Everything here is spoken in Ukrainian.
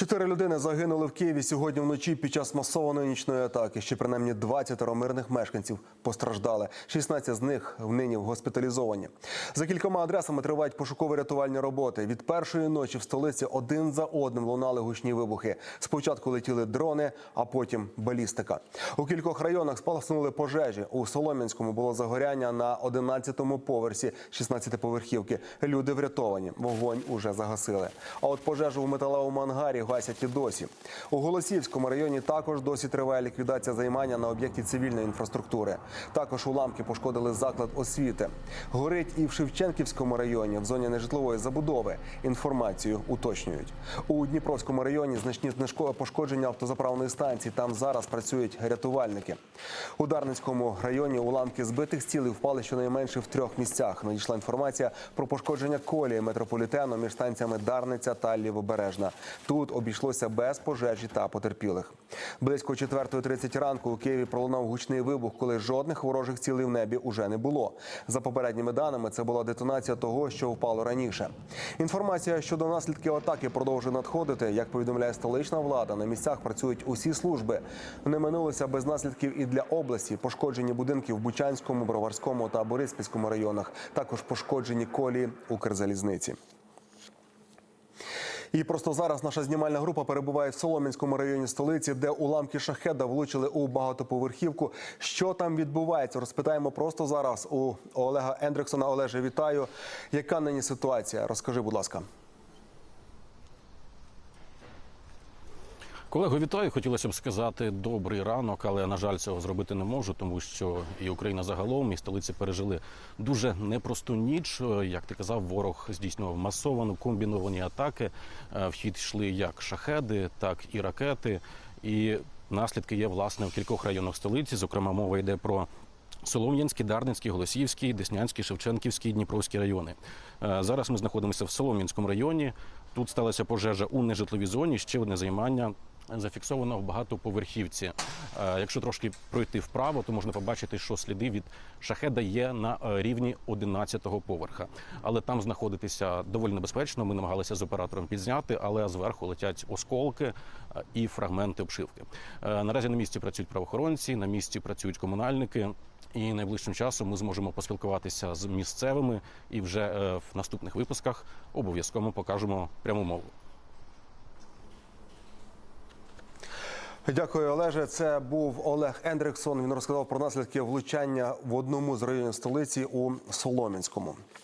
Чотири людини загинули в Києві сьогодні вночі під час масованої нічної атаки. Ще принаймні 20 мирних мешканців постраждали. 16 з них нині госпіталізовані. За кількома адресами тривають пошуково-рятувальні роботи. Від першої ночі в столиці один за одним лунали гучні вибухи. Спочатку летіли дрони, а потім балістика. У кількох районах спалахнули пожежі. У Солом'янському було загоряння на 11-му поверсі 16-поверхівки. Люди врятовані. Вогонь уже загасили. А от пожежу в металевому ангарі гасять і досі. У Голосіївському районі також досі триває ліквідація займання на об'єкті цивільної інфраструктури. Також уламки пошкодили заклад освіти. Горить і в Шевченківському районі в зоні нежитлової забудови. Інформацію уточнюють. У Дніпровському районі значні пошкодження автозаправної станції. Там зараз працюють рятувальники. У Дарницькому районі уламки збитих стілів впали щонайменше в трьох місцях. Надійшла інформація про пошкодження колії метрополітену між станціями Дарниця та Лівобережна. Тут обійшлося без пожежі та потерпілих. Близько 4.30 ранку у Києві пролунав гучний вибух, коли жодних ворожих цілей в небі уже не було. За попередніми даними, це була детонація того, що впало раніше. Інформація щодо наслідків атаки продовжує надходити. Як повідомляє столична влада, на місцях працюють усі служби. Не минулося без наслідків і для області. Пошкоджені будинки в Бучанському, Броварському та Бориспільському районах. Також пошкоджені колії Укрзалізниці. І просто зараз наша знімальна група перебуває в Солом'янському районі столиці, де уламки шахеда влучили у багатоповерхівку. Що там відбувається? Розпитаємо просто зараз у Олега Ендриксона. Олеже, вітаю. Яка нині ситуація? Розкажи, будь ласка. Колего, вітаю. Хотілося б сказати добрий ранок, але на жаль, цього зробити не можу, тому що і Україна загалом, і столиці пережили дуже непросту ніч. Як ти казав, ворог здійснював масовану комбіновані атаки. Е, В хід йшли як шахеди, так і ракети. І наслідки є власне в кількох районах столиці. Зокрема, мова йде про. Солом'янський, Дарницький, Голосіївський, Деснянський, Шевченківський, Дніпровські райони. Е, Зараз ми знаходимося в Солом'янському районі. Тут сталася пожежа у нежитловій зоні. Ще одне займання зафіксовано в багатоповерхівці. Е, Якщо трошки пройти вправо, то можна побачити, що сліди від шахеда є на е, рівні 11-го поверха. Але там знаходитися доволі небезпечно. Ми намагалися з оператором підзняти, але зверху летять осколки е, і фрагменти обшивки. Наразі на місці працюють правоохоронці, на місці працюють комунальники. І найближчим часом ми зможемо поспілкуватися з місцевими і вже в наступних випусках обов'язково покажемо пряму мову. Дякую, Олеже. Це був Олег Ендриксон. Він розказав про наслідки влучання в одному з районів столиці у Солом'янському.